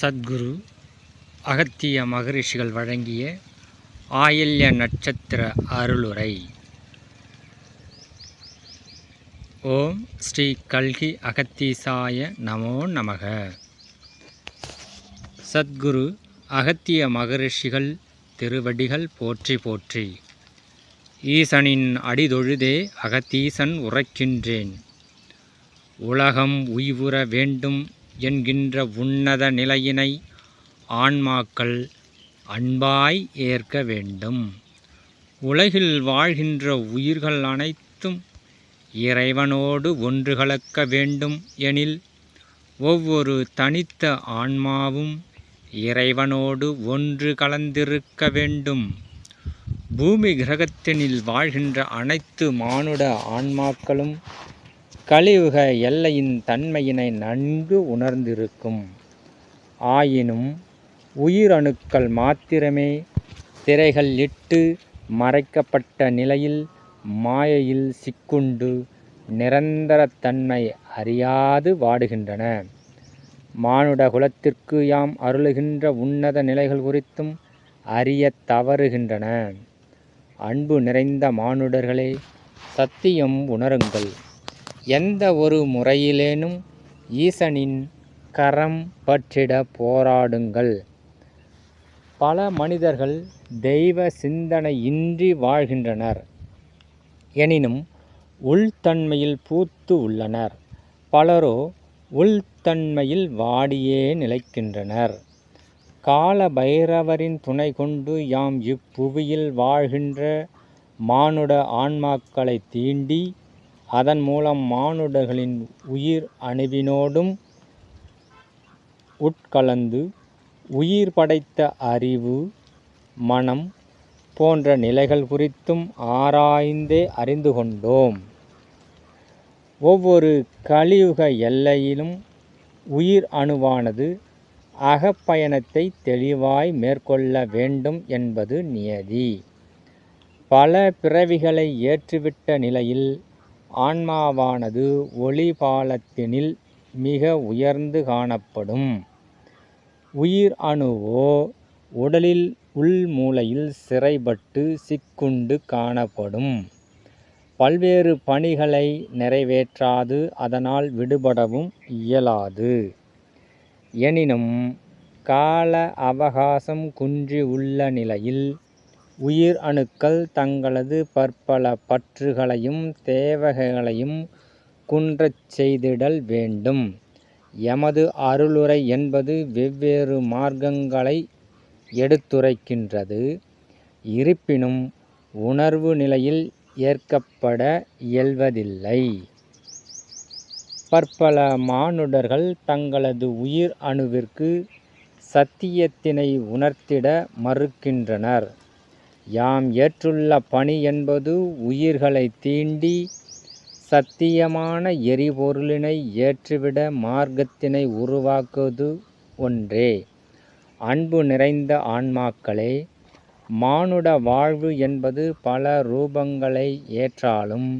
சத்குரு அகத்திய மகரிஷிகள் வழங்கிய ஆயில்ய நட்சத்திர அருளுரை. ஓம் ஸ்ரீ கல்கி அகத்தீசாய நமோ நமக. சத்குரு அகத்திய மகரிஷிகள் திருவடிகள் போற்றி போற்றி. ஈசனின் அடிதொழுதே அகத்தீசன் உரைக்கின்றேன் உலகம் உய்வுற வேண்டும் என்கின்ற உன்னத நிலையினை ஆன்மாக்கள் அன்பாய் ஏற்க வேண்டும். உலகில் வாழ்கின்ற உயிர்கள் அனைத்தும் இறைவனோடு ஒன்று கலக்க வேண்டும் எனில் ஒவ்வொரு தனித்த ஆன்மாவும் இறைவனோடு ஒன்று கலந்திருக்க வேண்டும். பூமி கிரகத்தினில் வாழ்கின்ற அனைத்து மானுட ஆன்மாக்களும் கழிவுக எல்லையின் தன்மையினை நன்கு உணர்ந்திருக்கும். ஆயினும் உயிரணுக்கள் மாத்திரமே திரைகள் இட்டு மறைக்கப்பட்ட நிலையில் மாயையில் சிக்குண்டு நிரந்தரத்தன்மை அறியாது வாடுகின்றன. மானுட குலத்திற்கு யாம் அருளுகின்ற உன்னத நிலைகள் குறித்தும் அறிய தவறுகின்றன. அன்பு நிறைந்த மானுடர்களே சத்தியம் உணருங்கள். எந்த ஒரு முறையிலேனும் ஈசனின் கரம் பற்றிட போராடுங்கள். பல மனிதர்கள் தெய்வ சிந்தனையின்றி வாழ்கின்றனர். எனினும் உள்தன்மையில் பூத்து உள்ளனர். பலரோ உள்தன்மையில் வாடியே நிலைக்கின்றனர். கால பைரவரின் துணை கொண்டு யாம் இப்புவியில் வாழ்கின்ற மானுட ஆன்மாக்களை தீண்டி அதன் மூலம் மானுடர்களின் உயிர் அணுவினோடும் உட்கலந்து உயிர் படைத்த அறிவு மனம் போன்ற நிலைகள் குறித்தும் ஆராய்ந்தே அறிந்து கொண்டோம். ஒவ்வொரு கலியுக எல்லையிலும் உயிர் அணுவானது அகப்பயணத்தை தெளிவாய் மேற்கொள்ள வேண்டும் என்பது நியதி. பல பிறவிகளை ஏற்றுவிட்ட நிலையில் ஆன்மாவானது ஒளிபாலத்தினில் மிக உயர்ந்து காணப்படும். உயிர் அணுவோ உடலில் உள்மூலையில் சிறைபட்டு சிக்குண்டு காணப்படும். பல்வேறு பணிகளை நிறைவேற்றாது அதனால் விடுபடவும் இயலாது. எனினும் கால அவகாசம் குன்றி உள்ள நிலையில் உயிர் அணுக்கள் தங்களது பற்பல பற்றுகளையும் தேவகைகளையும் குன்றச் செய்திடல் வேண்டும். எமது அருளுரை என்பது வெவ்வேறு மார்க்கங்களை எடுத்துரைக்கின்றது. இருப்பினும் உணர்வு நிலையில் ஏற்கப்பட இயல்வதில்லை. பற்பல மானுடர்கள் தங்களது உயிர் அணுவிற்கு சத்தியத்தினை உணர்த்திட மறுக்கின்றனர். யாம் ஏற்றுள்ள பணி என்பது உயிர்களை தீண்டி சத்தியமான எரிபொருளினை ஏற்றுவிட மார்க்கத்தினை உருவாக்குவது ஒன்றே. அன்பு நிறைந்த ஆன்மாக்களே மானுட வாழ்வு என்பது பல ரூபங்களை ஏற்றாலும்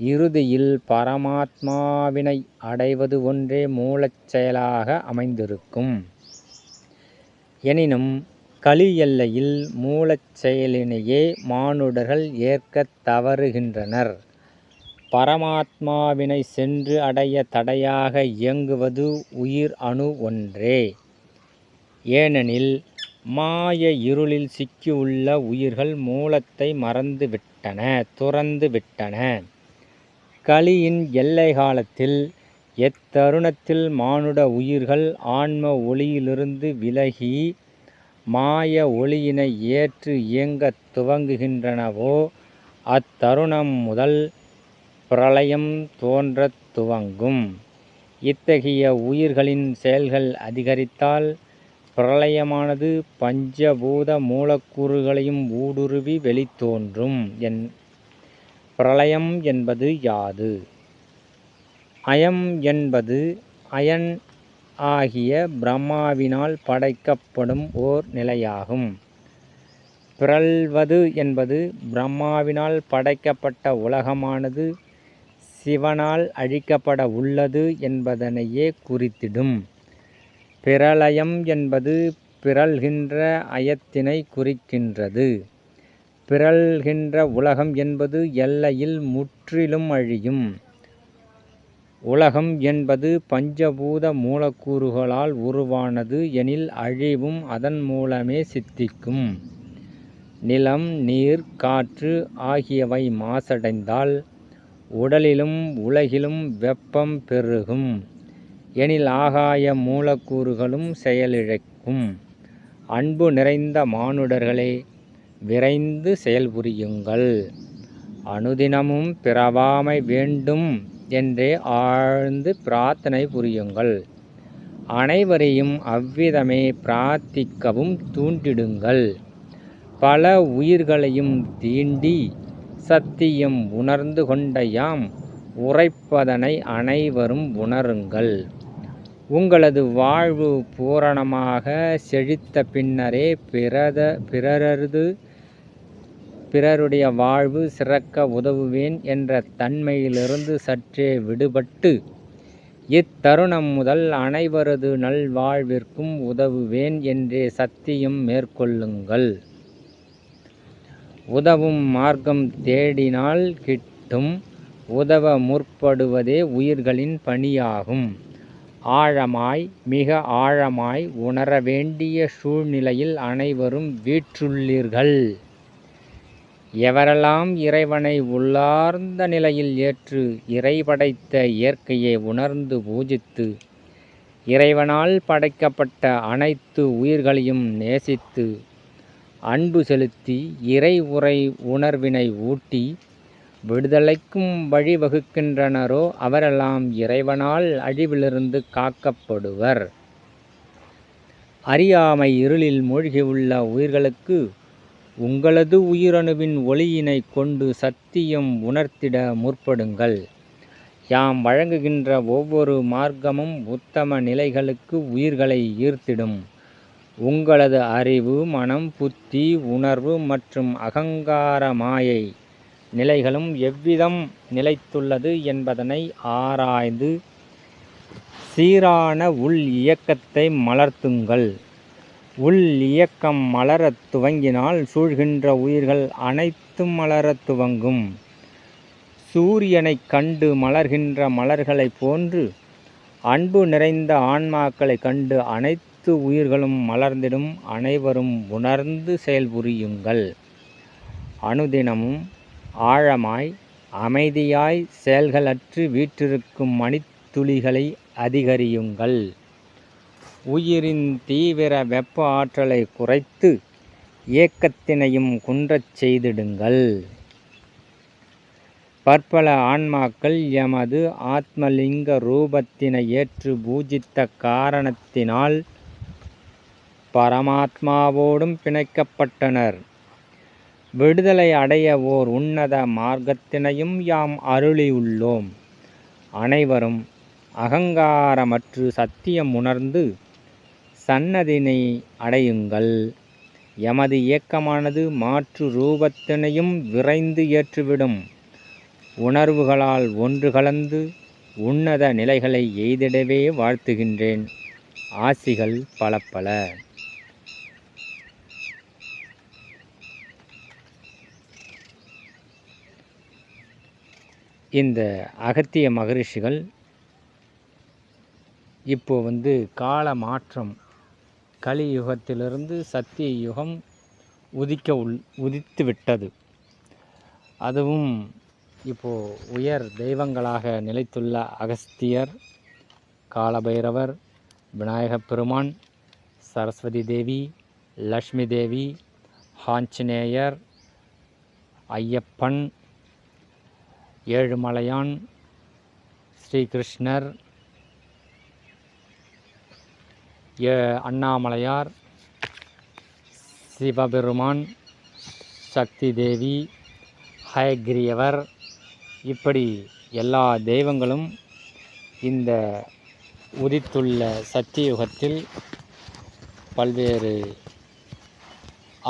இறுதியில் பரமாத்மாவினை அடைவது ஒன்றே மூலச் செயலாக அமைந்திருக்கும். எனினும் களி எல்லையில் மூலச் செயலினையே மானுடர்கள் ஏற்கத் தவறுகின்றனர். பரமாத்மாவினை சென்று அடைய தடையாக இயங்குவது உயிர் அணு ஒன்றே. ஏனெனில் மாய இருளில் சிக்கியுள்ள உயிர்கள் மூலத்தை மறந்துவிட்டன துறந்து விட்டன களியின் எல்லை காலத்தில் எத்தருணத்தில் மானுட உயிர்கள் ஆன்ம ஒளியிலிருந்து விலகி மாய ஒளியினை ஏற்று இயங்கத் துவங்குகின்றனவோ அத்தருணம் முதல் பிரளயம் தோன்றத் துவங்கும். இத்தகைய உயிர்களின் செயல்கள் அதிகரித்தால் பிரளயமானது பஞ்சபூத மூலக்கூறுகளையும் ஊடுருவி வெளித்தோன்றும் என் பிரளயம் என்பது யாது? அயம் என்பது அயன் ஆகிய பிரம்மாவினால் படைக்கப்படும் ஓர் நிலையாகும். பிறழ்வது என்பது பிரம்மாவினால் படைக்கப்பட்ட உலகமானது சிவனால் அழிக்கப்பட உள்ளது என்பதனையே குறித்திடும். பிரளயம் என்பது பிறழ்கின்ற அயத்தினை குறிக்கின்றது. பிறழ்கின்ற உலகம் என்பது எல்லையில் முற்றிலும் அழியும். உலகம் என்பது பஞ்சபூத மூலக்கூறுகளால் உருவானது எனில் அழிவும் அதன் மூலமே சித்திக்கும். நிலம் நீர் காற்று ஆகியவை மாசடைந்தால் உடலிலும் உலகிலும் வெப்பம் பெருகும். எனில் ஆகாய மூலக்கூறுகளும் செயலிழக்கும். அன்பு நிறைந்த மானுடர்களே விரைந்து செயல்புரியுங்கள். அனுதினமும் பிறவாமை வேண்டும். என்று ஆழ்ந்து பிரார்த்தனை புரியுங்கள். அனைவரையும் அவ்விதமே பிரார்த்திக்கவும் தூண்டிடுங்கள். பல உயிர்களையும் தீண்டி சத்தியம் உணர்ந்து கொண்ட யாம் உரைப்பதனை அனைவரும் உணருங்கள். உங்களது வாழ்வு பூரணமாக செழித்த பின்னரே பிறத பிறரது பிறருடைய வாழ்வு சிறக்க உதவுவேன் என்ற தன்மையிலிருந்து சற்றே விடுபட்டு இத்தருணம் முதல் அனைவரது நல்வாழ்விற்கும் உதவுவேன் என்றே சத்தியம் மேற்கொள்ளுங்கள். உதவும் மார்க்கம் தேடினால் கிட்டும் உதவ முற்படுவதே உயிர்களின் பணியாகும். ஆழமாய் மிக ஆழமாய் உணர வேண்டிய சூழ்நிலையில் அனைவரும் வீற்றுள்ளீர்கள். எவரெல்லாம் இறைவனை உள்ளார்ந்த நிலையில் ஏற்று இறைபடைத்த இயற்கையை உணர்ந்து பூஜித்து இறைவனால் படைக்கப்பட்ட அனைத்து உயிர்களையும் நேசித்து அன்பு செலுத்தி இறை உரை உணர்வினை ஊட்டி விடுதலைக்கும் வழிவகுக்கின்றனரோ அவரெல்லாம் இறைவனால் அழிவிலிருந்து காக்கப்படுவர். அறியாமை இருளில் மூழ்கியுள்ள உயிர்களுக்கு உங்களது உயிரணுவின் ஒளியினை கொண்டு சத்தியம் உணர்த்திட முற்படுங்கள். யாம் வழங்குகின்ற ஒவ்வொரு மார்க்கமும் உத்தம நிலைகளுக்கு உயிர்களை ஈர்த்திடும். உங்களது அறிவு மனம் புத்தி உணர்வு மற்றும் அகங்கார மாயை நிலைகளும் எவ்விதம் நிலைத்துள்ளது என்பதனை ஆராய்ந்து சீரான உள் இயக்கத்தை மலர்த்துங்கள். உள் இயக்கம் மலரத் துவங்கினால் சூழ்கின்ற உயிர்கள் அனைத்தும் மலரத் துவங்கும். சூரியனைக் கண்டு மலர்கின்ற மலர்களைப் போன்று அன்பு நிறைந்த ஆன்மாக்களைக் கண்டு அனைத்து உயிர்களும் மலர்ந்திடும் அனைவரும் உணர்ந்து செயல்புரியுங்கள் அனுதினமும் ஆழமாய் அமைதியாய் செயல்களற்று வீற்றிருக்கும் மணித்துளிகளை அதிகரியுங்கள். உயிரின் தீவிர வெப்ப ஆற்றலை குறைத்து இயக்கத்தினையும் குன்றச் செய்திடுங்கள். பற்பல ஆன்மாக்கள் எமது ஆத்மலிங்க ரூபத்தினை ஏற்று பூஜித்த காரணத்தினால் பரமாத்மாவோடும் பிணைக்கப்பட்டனர். விடுதலை அடைய ஓர் உன்னத மார்க்கத்தினையும் யாம் அருளியுள்ளோம். அனைவரும் அகங்காரமற்று சத்தியம் உணர்ந்து சன்னதினை அடையுங்கள். எமது இயக்கமானது மாற்று ரூபத்தினையும் விரைந்து ஏற்றுவிடும். உணர்வுகளால் ஒன்று கலந்து உன்னத நிலைகளை எய்திடவே வாழ்த்துகின்றேன். ஆசிகள் பல பல இந்த அகத்திய மகரிஷிகள் இப்போ வந்து கால மாற்றம் கலியுகத்திலிருந்து சத்திய யுகம் உதிக்க உள் உதித்து விட்டது. அதுவும் இப்போது உயர் தெய்வங்களாக நிலைத்துள்ள அகஸ்தியர் காலபைரவர் விநாயகப் பெருமான் சரஸ்வதி தேவி லக்ஷ்மி தேவி ஹாஞ்சநேயர் ஐயப்பன் ஏழுமலையான் ஸ்ரீகிருஷ்ணர் அண்ணாமலையார் சிவபெருமான் சக்தி தேவி ஹயக்ரியவர் இப்படி எல்லா தெய்வங்களும் இந்த உதித்துள்ள சத்தியுகத்தில் பல்வேறு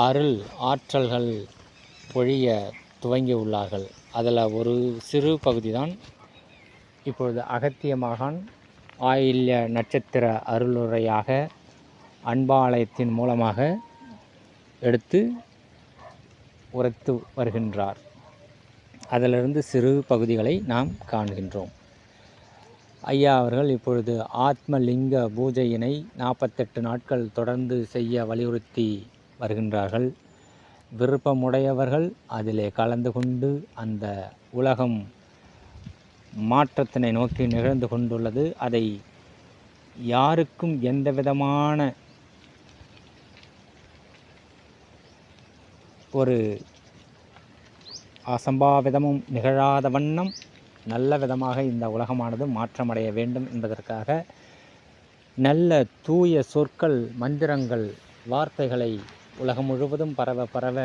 அருள் ஆற்றல்கள் பொழிய துவங்கியுள்ளார்கள் அதில் ஒரு சிறு பகுதி தான் இப்பொழுது அகத்திய மகான் ஆயில்ய நட்சத்திர அருளுரையாக அன்பாலயத்தின் மூலமாக எடுத்து உரைத்து வருகின்றார். அதிலிருந்து சிறு பகுதிகளை நாம் காண்கின்றோம். ஐயா அவர்கள் இப்பொழுது ஆத்மலிங்க பூஜையினை நாற்பத்தெட்டு நாட்கள் தொடர்ந்து செய்ய வலியுறுத்தி வருகின்றார்கள். விருப்பமுடையவர்கள் அதிலே கலந்து கொண்டு அந்த உலகம் மாற்றத்தினை நோக்கி நிகழ்ந்து கொண்டுள்ளது. அதை யாருக்கும் எந்த விதமான ஒரு அசம்பாவிதமும் நிகழாத வண்ணம் நல்ல விதமாக இந்த உலகமானது மாற்றமடைய வேண்டும் என்பதற்காக நல்ல தூய சொற்கள் மந்திரங்கள் வார்த்தைகளை உலகம் முழுவதும் பரவ பரவ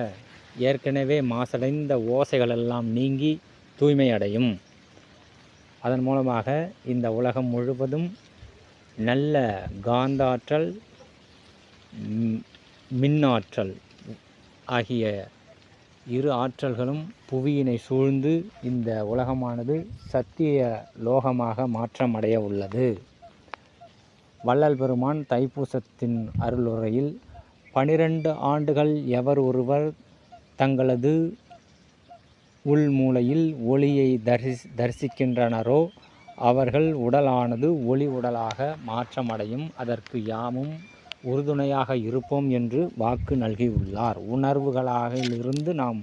ஏற்கனவே மாசடைந்த ஓசைகளெல்லாம் நீங்கி தூய்மை அடையும் அதன் மூலமாக இந்த உலகம் முழுவதும் நல்ல காந்தாற்றல் மின்னாற்றல் ஆகிய இரு ஆற்றல்களும் புவியினை சூழ்ந்து இந்த உலகமானது சத்திய லோகமாக மாற்றமடைய உள்ளது. வள்ளல் பெருமான் தைப்பூசத்தின் அருளுரையில் பனிரெண்டு ஆண்டுகள் எவர் ஒருவர் தங்களது உள்மூலையில் ஒளியை தரிசி தரிசிக்கின்றனரோ? அவர்கள் உடலானது ஒளி உடலாக மாற்றமடையும். அதற்கு யாமும் உறுதுணையாக இருப்போம் என்று வாக்கு நல்கியுள்ளார். உணர்வுகளாக இருந்து நாம்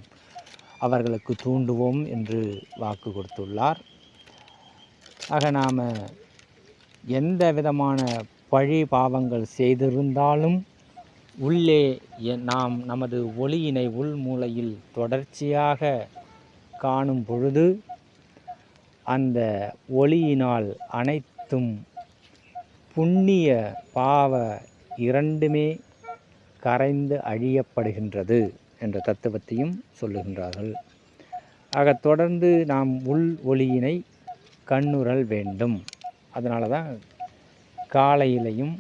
அவர்களுக்கு தூண்டுவோம் என்று வாக்கு கொடுத்துள்ளார். ஆக நாம் எந்த விதமான பழி பாவங்கள் செய்திருந்தாலும் உள்ளே நாம் நமது ஒளியினை உள் மூலையில் தொடர்ச்சியாக காணும் பொழுது அந்த ஒளியினால் அனைத்தும் புண்ணிய பாவ இரண்டுமே கரைந்து அழியப்படுகின்றது என்ற தத்துவத்தையும் சொல்லுகின்றார்கள். ஆக தொடர்ந்து நாம் உள் ஒளியினை கண்ணுறல் வேண்டும். அதனால தான் காலையிலையும்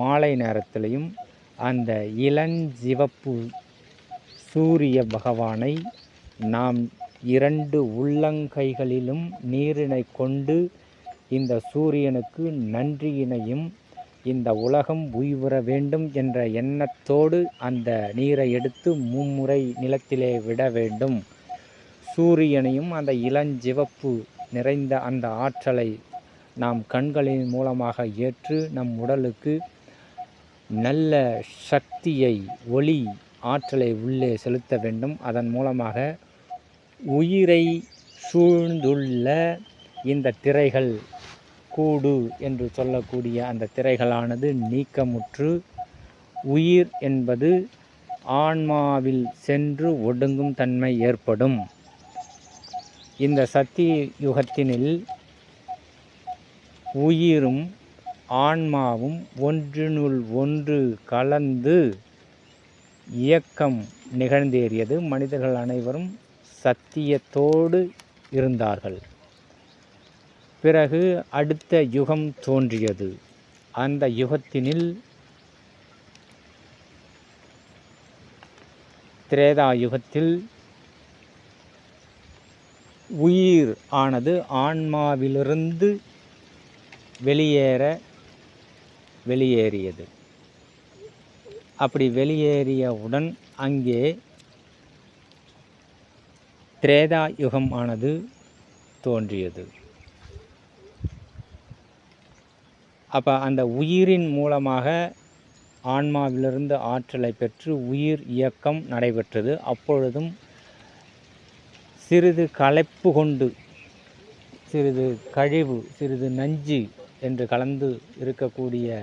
மாலை நேரத்திலையும் அந்த இளஞ்சிவப்பு சூரிய பகவானை நாம் இரண்டு உள்ளங்கைகளிலும் நீரினை கொண்டு இந்த சூரியனுக்கு நன்றியினையும் இந்த உலகம் உய்வுற வேண்டும் என்ற எண்ணத்தோடு அந்த நீரை எடுத்து மும்முறை நிலத்திலே விட வேண்டும். சூரியனையும் அந்த இளஞ்சிவப்பு நிறைந்த அந்த ஆற்றலை நாம் கண்களின் மூலமாக ஏற்று நம் உடலுக்கு நல்ல சக்தியை ஒளி ஆற்றலை உள்ளே செலுத்த வேண்டும். அதன் மூலமாக உயிரை சூழ்ந்துள்ள இந்த திரைகள் கூடு என்று சொல்லக்கூடிய அந்த திரைகளானது நீக்கமுற்று உயிர் என்பது ஆன்மாவில் சென்று ஒடுங்கும் தன்மை ஏற்படும். இந்த சக்தி யுகத்தினில் உயிரும் ஆன்மாவும் ஒன்றினுள் ஒன்று கலந்து இயக்கம் நிகழ்ந்தேறியது. மனிதர்கள் அனைவரும் சத்தியத்தோடு இருந்தார்கள். பிறகு அடுத்த யுகம் தோன்றியது. அந்த யுகத்தினில் திரேதா யுகத்தில் உயிர் ஆனது ஆன்மாவிலிருந்து வெளியேற வெளியேறியது. அப்படி வெளியேறியவுடன் அங்கே திரேதா யுகம் ஆனது தோன்றியது. அப்போ அந்த உயிரின் மூலமாக ஆன்மாவிலிருந்து ஆற்றலை பெற்று உயிர் இயக்கம் நடைபெற்றது. அப்பொழுதும் சிறிது களைப்பு கொண்டு சிறிது கழிவு சிறிது நஞ்சு என்று கலந்து இருக்கக்கூடிய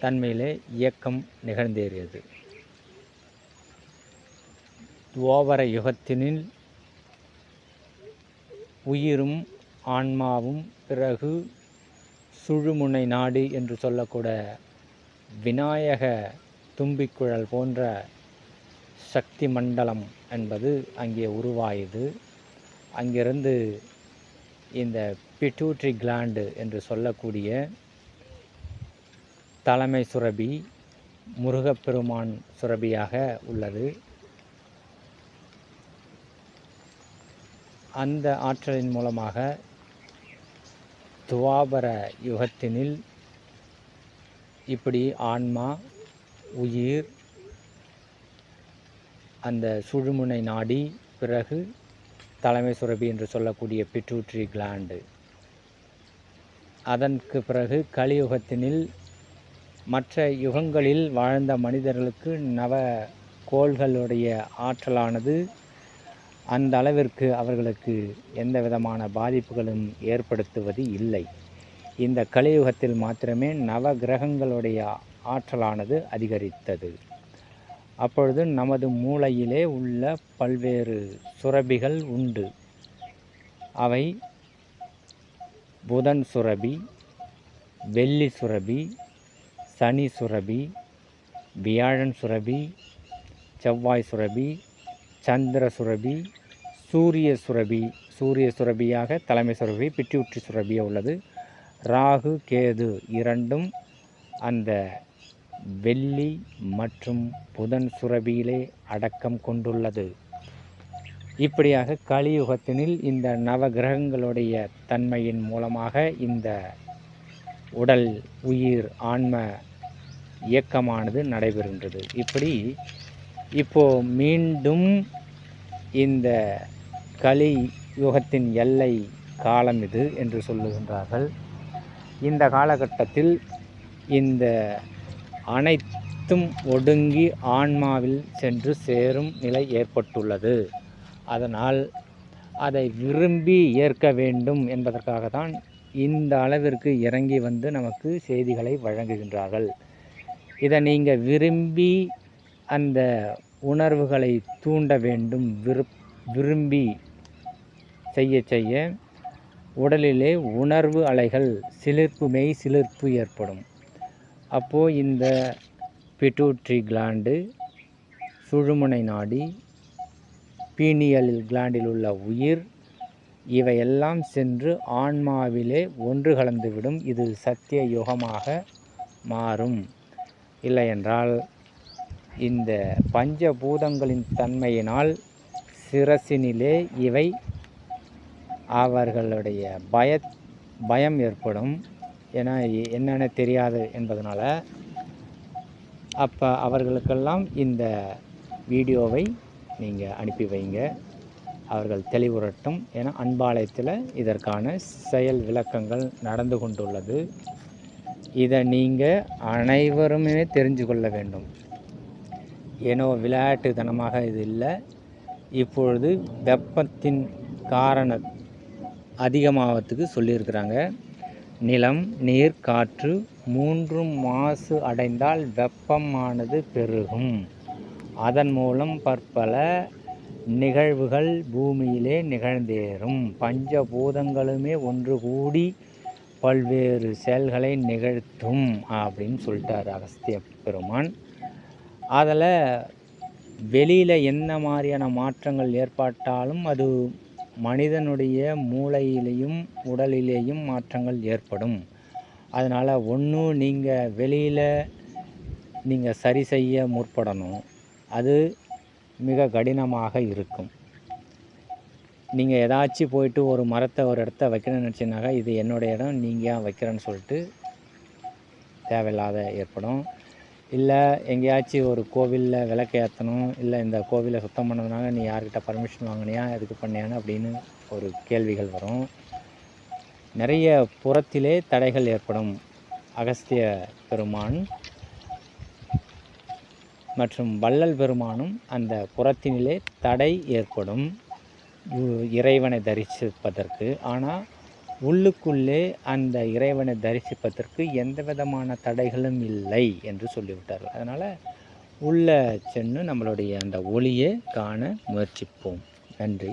தன்மையிலே இயக்கம் நிகழ்ந்தேறியது. துவாபர யுகத்தினில் உயிரும் ஆன்மாவும் பிறகு சுழுமுனை நாடு என்று சொல்லக்கூட விநாயக தும்பிக்குழல் போன்ற சக்தி மண்டலம் என்பது அங்கே உருவாயுது. அங்கிருந்து இந்த பிட்டூட்ரி கிளாண்டு என்று சொல்லக்கூடிய தலைமை சுரபி முருகப்பெருமான் சுரபியாக உள்ளது. அந்த ஆற்றலின் மூலமாக துவாபர யுகத்தினில் இப்படி ஆன்மா உயிர் அந்த சுழுமுனை நாடி பிறகு தலைமை சுரபி என்று சொல்லக்கூடிய பிட்யூட்ரி கிளாண்டு. அதற்கு பிறகு கலியுகத்தினில் மற்ற யுகங்களில் வாழ்ந்த மனிதர்களுக்கு நவ கோள்களுடைய ஆற்றலானது அந்த அளவிற்கு அவர்களுக்கு எந்த விதமான பாதிப்புகளும் ஏற்படுத்துவது இல்லை. இந்த கலியுகத்தில் மாத்திரமே நவ கிரகங்களுடைய ஆற்றலானது அதிகரித்தது. அப்பொழுது நமது மூளையிலே உள்ள பல்வேறு சுரபிகள் உண்டு. அவை புதன் சுரபி வெள்ளி சுரபி சனி சுரபி வியாழன் சுரபி செவ்வாய் சுரபி சந்திர சுரபி சூரிய சுரபி சூரிய சுரபியாக தலைமை சுரபி பிட்டியுற்றி சுரபியாக உள்ளது. ராகு கேது இரண்டும் அந்த வெள்ளி மற்றும் புதன் சுரபியிலே அடக்கம் கொண்டுள்ளது. இப்படியாக கலியுகத்தினில் இந்த நவ கிரகங்களுடைய தன்மையின் மூலமாக இந்த உடல் உயிர் ஆன்ம இயக்கமானது நடைபெறுகின்றது. இப்படி இப்போ மீண்டும் இந்த கலி யுகத்தின் எல்லை காலம் இது என்று சொல்லுகின்றார்கள். இந்த காலகட்டத்தில் இந்த அனைத்தும் ஒடுங்கி ஆன்மாவில் சென்று சேரும் நிலை ஏற்பட்டுள்ளது. அதனால் அதை விரும்பி ஏற்க வேண்டும் என்பதற்காக தான் இந்த அளவிற்கு இறங்கி வந்து நமக்கு செய்திகளை வழங்குகின்றார்கள். இதை நீங்கள் விரும்பி அந்த உணர்வுகளை தூண்ட வேண்டும் விருப் விரும்பி செய்ய செய்ய உடலிலே உணர்வு அலைகள் சிலிர்ப்பு மெய் சிலிர்ப்பு ஏற்படும். அப்போது இந்த பிட்டூட்ரி கிளாண்டு சுழுமுனை நாடி பீனியல் கிளாண்டில் உள்ள உயிர் இவையெல்லாம் சென்று ஆன்மாவிலே ஒன்று கலந்துவிடும். இது சத்திய யுகமாக மாறும். இல்லையென்றால் இந்த பஞ்சபூதங்களின் தன்மையினால் சிரசினிலே இவை அவர்களுடைய பய பயம் ஏற்படும். ஏன்னா என்னென்ன தெரியாது என்பதனால் அப்போ அவர்களுக்கெல்லாம் இந்த வீடியோவை நீங்கள் அனுப்பி வைங்க. அவர்கள் தெளிவுறட்டும். ஏன்னா அன்பாலயத்தில் இதற்கான செயல் விளக்கங்கள் நடந்து கொண்டுள்ளது. இதை நீங்கள் அனைவருமே தெரிஞ்சு கொள்ள வேண்டும். ஏனோ விளையாட்டுத்தனமாக இது இல்லை. இப்பொழுது வெப்பத்தின் காரண அதிகமாகத்துக்கு சொல்லியிருக்கிறாங்க. நிலம் நீர் காற்று மூன்றும் மாசு அடைந்தால் வெப்பமானது பெருகும். அதன் மூலம் பற்பல நிகழ்வுகள் பூமியிலே நிகழ்ந்தேறும். பஞ்சபூதங்களுமே ஒன்று கூடி பல்வேறு செயல்களை நிகழ்த்தும் அப்படின்னு சொல்லிட்டார் அகஸ்திய பெருமான். அதில் வெளியில் என்ன மாதிரியான மாற்றங்கள் ஏற்பட்டாலும் அது மனிதனுடைய மூளையிலையும் உடலிலேயும் மாற்றங்கள் ஏற்படும். அதனால் ஒன்றும் நீங்கள் வெளியில் நீங்கள் சரி செய்ய முற்படணும். அது மிக கடினமாக இருக்கும். நீங்கள் ஏதாச்சும் போயிட்டு ஒரு மரத்தை ஒரு இடத்த வைக்கணும்னு நினச்சினாக்கா இது என்னோடய இடம் நீங்கள் ஏன் வைக்கிறேன்னு சொல்லிட்டு தேவையில்லாத ஏற்படும். இல்லை எங்கேயாச்சும் ஒரு கோவிலில் விளக்கு ஏற்றணும் இல்லை இந்த கோவிலை சுத்தம் பண்ணதுனால நீ யார்கிட்ட பர்மிஷன் வாங்கினியா எதுக்கு பண்ணியான்னு அப்படின்னு ஒரு கேள்விகள் வரும். நிறைய புறத்திலே தடைகள் ஏற்படும் அகஸ்திய பெருமான் மற்றும் வள்ளல் பெருமானும் அந்த புறத்தினிலே தடை ஏற்படும் இறைவனை தரிசிப்பதற்கு. ஆனால் உள்ளுக்குள்ளே அந்த இறைவனை தரிசிப்பதற்கு எந்த விதமான தடைகளும் இல்லை என்று சொல்லிவிட்டார்கள். அதனால் உள்ளே சென்று நம்மளுடைய அந்த ஒளியை காண முயற்சிப்போம். நன்றி.